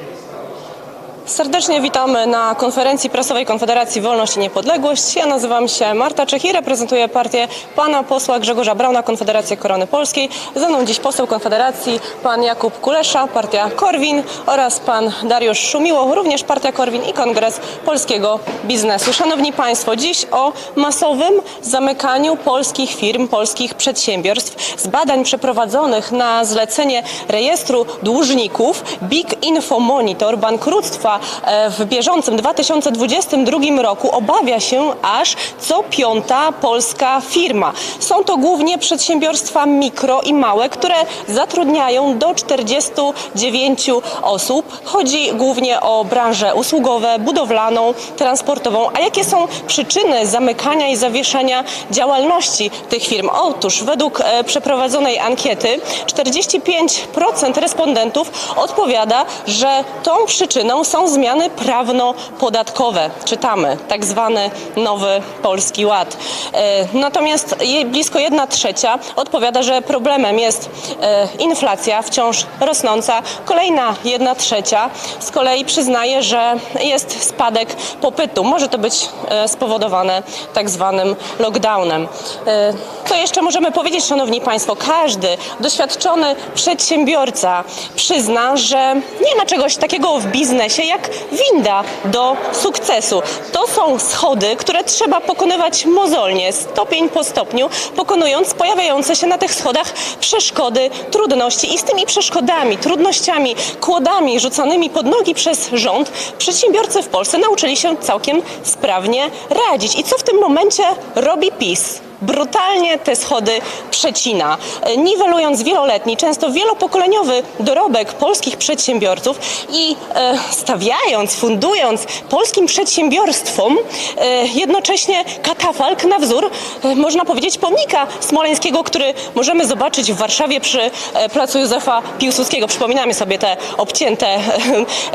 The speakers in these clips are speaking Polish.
Yes, Serdecznie witamy na konferencji prasowej Konfederacji Wolność i Niepodległość. Ja nazywam się Marta Czech i reprezentuję partię pana posła Grzegorza Brauna, Konfederację Korony Polskiej. Ze mną dziś poseł Konfederacji, pan Jakub Kulesza, partia Korwin oraz pan Dariusz Szumiło, również partia Korwin i Kongres Polskiego Biznesu. Szanowni Państwo, dziś o masowym zamykaniu polskich firm, polskich przedsiębiorstw. Z badań przeprowadzonych na zlecenie rejestru dłużników Big Info Monitor bankructwa e, w bieżącym 2022 roku obawia się aż co piąta polska firma. Są to głównie przedsiębiorstwa mikro i małe, które zatrudniają do 49 osób. Chodzi głównie o branże usługowe, budowlaną, transportową. A jakie są przyczyny zamykania i zawieszania działalności tych firm? Otóż według e, przeprowadzonej ankiety 45% respondentów odpowiada, że tą przyczyną są zmiany prawno-podatkowe. Czytamy tak zwany nowy polski ład. E, Natomiast blisko 1 trzecia odpowiada, że problemem jest e, inflacja wciąż rosnąca. Kolejna 1 trzecia z kolei przyznaje, że jest spadek popytu. Może to być e, spowodowane tak zwanym lockdownem. Co jeszcze możemy powiedzieć, Szanowni Państwo? Każdy doświadczony przedsiębiorca przyzna, że nie ma czegoś takiego w biznesie jak winda do sukcesu. To są schody, które trzeba pokonywać mozolnie, stopień po stopniu, pokonując pojawiające się na tych schodach przeszkody, trudności i z tymi przeszkodami, trudnościami, kłodami rzucanymi pod nogi przez rząd, przedsiębiorcy w Polsce nauczyli się całkiem sprawnie radzić. I co w tym momencie robi PiS? Brutalnie te schody przecina, e, niwelując wieloletni, często wielopokoleniowy dorobek polskich przedsiębiorców i e, stawiając, fundując polskim przedsiębiorstwom e, jednocześnie katafalk na wzór, można powiedzieć, pomnika smoleńskiego, który możemy zobaczyć w Warszawie przy placu Józefa Piłsudskiego. Przypominamy sobie te obcięte,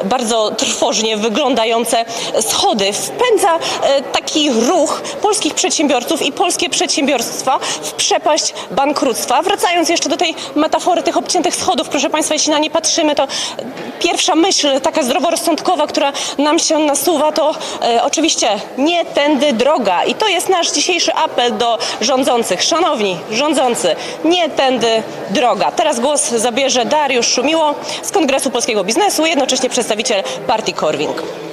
bardzo trwożnie wyglądające schody. Wpędza taki ruch polskich przedsiębiorców i polskie przedsiębiorstwa w przepaść bankructwa. Wracając jeszcze do tej metafory tych obciętych schodów, proszę Państwa, jeśli na nie patrzymy, to pierwsza myśl, taka zdroworozsądkowa, która nam się nasuwa, to e, oczywiście nie tędy droga. I to jest nasz dzisiejszy apel do rządzących. Szanowni rządzący, nie tędy droga. Teraz głos zabierze Dariusz Szumiło z Kongresu Polskiego Biznesu, jednocześnie przedstawiciel partii Korwing.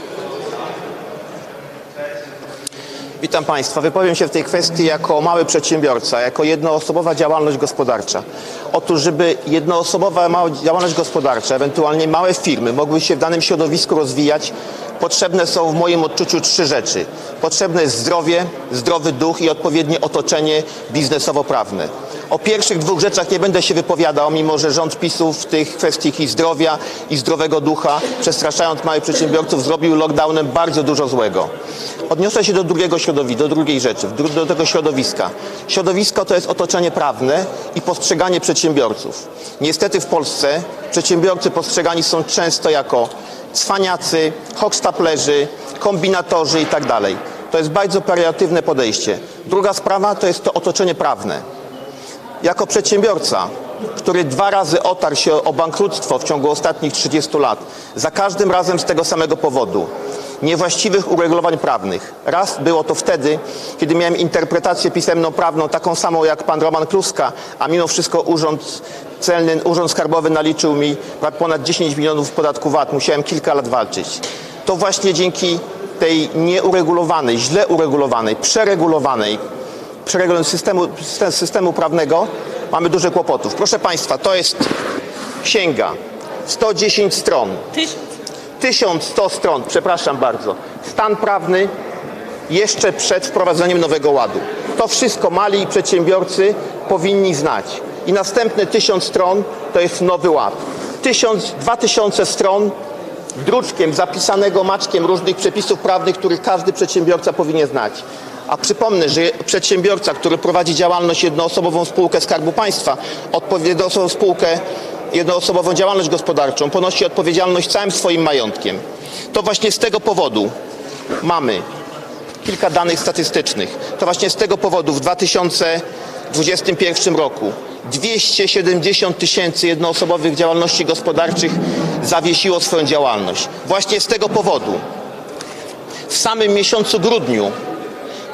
Witam Państwa. Wypowiem się w tej kwestii jako mały przedsiębiorca, jako jednoosobowa działalność gospodarcza. Otóż, żeby jednoosobowa działalność gospodarcza, ewentualnie małe firmy mogły się w danym środowisku rozwijać, potrzebne są w moim odczuciu trzy rzeczy. Potrzebne jest zdrowie, zdrowy duch i odpowiednie otoczenie biznesowo-prawne. O pierwszych dwóch rzeczach nie będę się wypowiadał, mimo że rząd PiSu w tych kwestiach i zdrowia i zdrowego ducha, przestraszając małych przedsiębiorców, zrobił lockdownem bardzo dużo złego. Odniosę się do drugiego środowiska, do drugiej rzeczy, do tego środowiska. Środowisko to jest otoczenie prawne i postrzeganie przedsiębiorców. Niestety w Polsce przedsiębiorcy postrzegani są często jako cwaniacy, hochstaplerzy, kombinatorzy i tak. To jest bardzo pejoratywne podejście. Druga sprawa to jest to otoczenie prawne. Jako przedsiębiorca, który dwa razy otarł się o bankructwo w ciągu ostatnich 30 lat, za każdym razem z tego samego powodu niewłaściwych uregulowań prawnych. Raz było to wtedy, kiedy miałem interpretację pisemną prawną, taką samą jak pan Roman Kluska, a mimo wszystko urząd celny, urząd skarbowy naliczył mi ponad 10 milionów podatku VAT. Musiałem kilka lat walczyć. To właśnie dzięki tej nieuregulowanej, źle uregulowanej, przeregulowanej przeregulowanego systemu, system- systemu prawnego mamy duże kłopotów. Proszę Państwa, to jest księga. 110 stron. 1100 stron, przepraszam bardzo. Stan prawny jeszcze przed wprowadzeniem nowego ładu. To wszystko mali przedsiębiorcy powinni znać. I następne 1000 stron to jest nowy ład. 1000, 2000 stron druczkiem zapisanego maczkiem różnych przepisów prawnych, których każdy przedsiębiorca powinien znać. A przypomnę, że przedsiębiorca, który prowadzi działalność jednoosobową spółkę Skarbu Państwa, odpowie- jednoosobową spółkę, jednoosobową działalność gospodarczą, ponosi odpowiedzialność całym swoim majątkiem. To właśnie z tego powodu mamy kilka danych statystycznych. To właśnie z tego powodu w 2000 2021 roku 270 tysięcy jednoosobowych działalności gospodarczych zawiesiło swoją działalność. Właśnie z tego powodu w samym miesiącu grudniu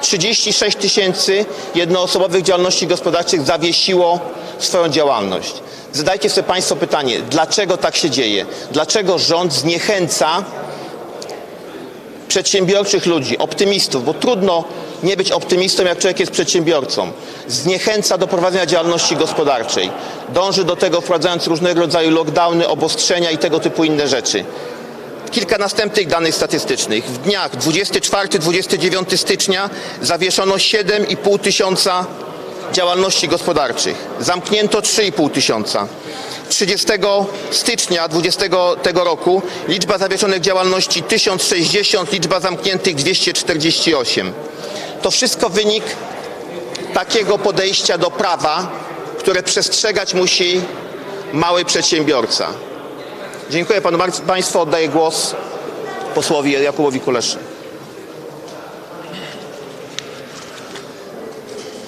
36 tysięcy jednoosobowych działalności gospodarczych zawiesiło swoją działalność. Zadajcie sobie Państwo pytanie, dlaczego tak się dzieje? Dlaczego rząd zniechęca przedsiębiorczych ludzi, optymistów, bo trudno nie być optymistą, jak człowiek jest przedsiębiorcą. Zniechęca do prowadzenia działalności gospodarczej. Dąży do tego wprowadzając różnego rodzaju lockdowny, obostrzenia i tego typu inne rzeczy. Kilka następnych danych statystycznych. W dniach 24-29 stycznia zawieszono 7,5 tysiąca działalności gospodarczych. Zamknięto 3,5 tysiąca. 30 stycznia 2020 tego roku liczba zawieszonych działalności 1060, liczba zamkniętych 248. To wszystko wynik takiego podejścia do prawa, które przestrzegać musi mały przedsiębiorca. Dziękuję panu bardzo. Oddaję głos posłowi Jakubowi Kuleszy.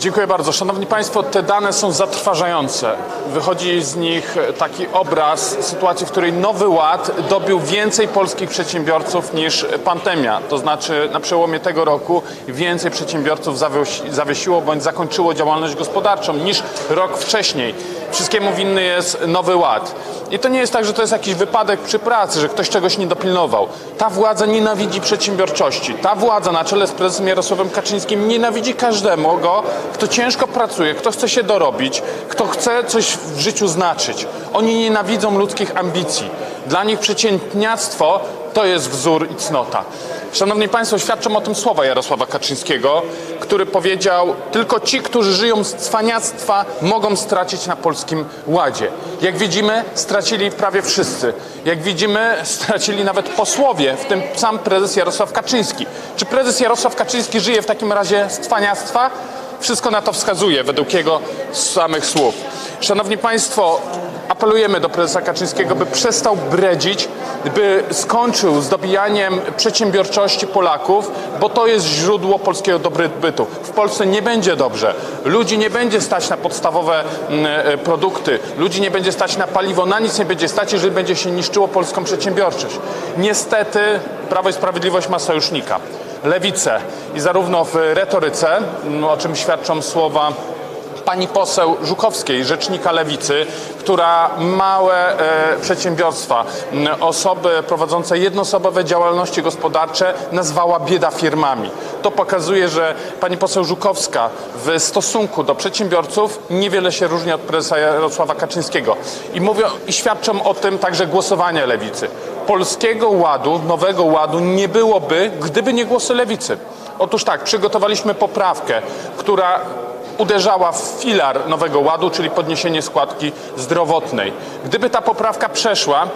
Dziękuję bardzo. Szanowni Państwo, te dane są zatrważające. Wychodzi z nich taki obraz sytuacji, w której Nowy Ład dobił więcej polskich przedsiębiorców niż pandemia. To znaczy na przełomie tego roku więcej przedsiębiorców zawiesi- zawiesiło bądź zakończyło działalność gospodarczą niż rok wcześniej. Wszystkiemu winny jest Nowy Ład. I to nie jest tak, że to jest jakiś wypadek przy pracy, że ktoś czegoś nie dopilnował. Ta władza nienawidzi przedsiębiorczości. Ta władza na czele z prezesem Jarosławem Kaczyńskim nienawidzi każdego, kto ciężko pracuje, kto chce się dorobić, kto chce coś w życiu znaczyć. Oni nienawidzą ludzkich ambicji. Dla nich przeciętniactwo to jest wzór i cnota. Szanowni Państwo, świadczą o tym słowa Jarosława Kaczyńskiego, który powiedział: Tylko ci, którzy żyją z cwaniactwa, mogą stracić na polskim ładzie. Jak widzimy, stracili prawie wszyscy. Jak widzimy, stracili nawet posłowie, w tym sam prezes Jarosław Kaczyński. Czy prezes Jarosław Kaczyński żyje w takim razie z cwaniactwa? Wszystko na to wskazuje, według jego samych słów. Szanowni Państwo, apelujemy do prezesa Kaczyńskiego, by przestał bredzić, by skończył z dobijaniem przedsiębiorczości Polaków, bo to jest źródło polskiego dobrobytu. W Polsce nie będzie dobrze. Ludzi nie będzie stać na podstawowe mm, e, produkty, ludzi nie będzie stać na paliwo, na nic nie będzie stać, jeżeli będzie się niszczyło polską przedsiębiorczość. Niestety Prawo i Sprawiedliwość ma sojusznika. Lewicę i zarówno w retoryce, mm, o czym świadczą słowa pani poseł Żukowskiej, rzecznika Lewicy, która małe e, przedsiębiorstwa, osoby prowadzące jednoosobowe działalności gospodarcze nazwała bieda firmami. To pokazuje, że pani poseł Żukowska w stosunku do przedsiębiorców niewiele się różni od prezesa Jarosława Kaczyńskiego. I mówią i świadczą o tym także głosowania Lewicy. Polskiego Ładu, Nowego Ładu nie byłoby, gdyby nie głosy Lewicy. Otóż tak, przygotowaliśmy poprawkę, która uderzała w filar Nowego Ładu, czyli podniesienie składki zdrowotnej. Gdyby ta poprawka przeszła,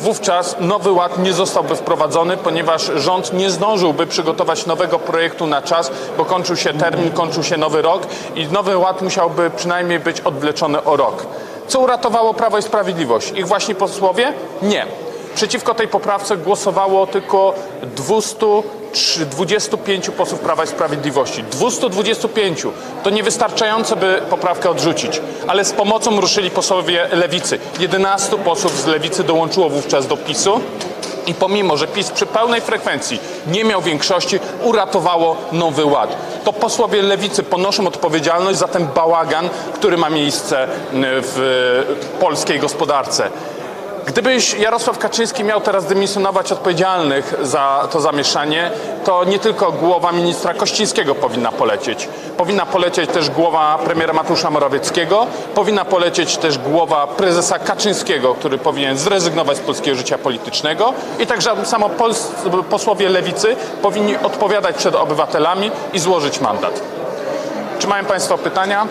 wówczas Nowy Ład nie zostałby wprowadzony, ponieważ rząd nie zdążyłby przygotować nowego projektu na czas, bo kończył się termin, kończył się nowy rok i Nowy Ład musiałby przynajmniej być odwleczony o rok. Co uratowało Prawo i Sprawiedliwość? Ich właśnie posłowie? Nie. Przeciwko tej poprawce głosowało tylko 225 posłów Prawa i Sprawiedliwości. 225 to niewystarczające, by poprawkę odrzucić, ale z pomocą ruszyli posłowie Lewicy. 11 posłów z Lewicy dołączyło wówczas do PiSu. I pomimo, że PiS przy pełnej frekwencji nie miał większości, uratowało Nowy Ład. To posłowie Lewicy ponoszą odpowiedzialność za ten bałagan, który ma miejsce y, w polskiej gospodarce. Gdybyś Jarosław Kaczyński miał teraz dymisjonować odpowiedzialnych za to zamieszanie, to nie tylko głowa ministra Kościńskiego powinna polecieć. Powinna polecieć też głowa premiera Mateusza Morawieckiego, powinna polecieć też głowa prezesa Kaczyńskiego, który powinien zrezygnować z polskiego życia politycznego i także samo posłowie lewicy powinni odpowiadać przed obywatelami i złożyć mandat. Czy mają Państwo pytania?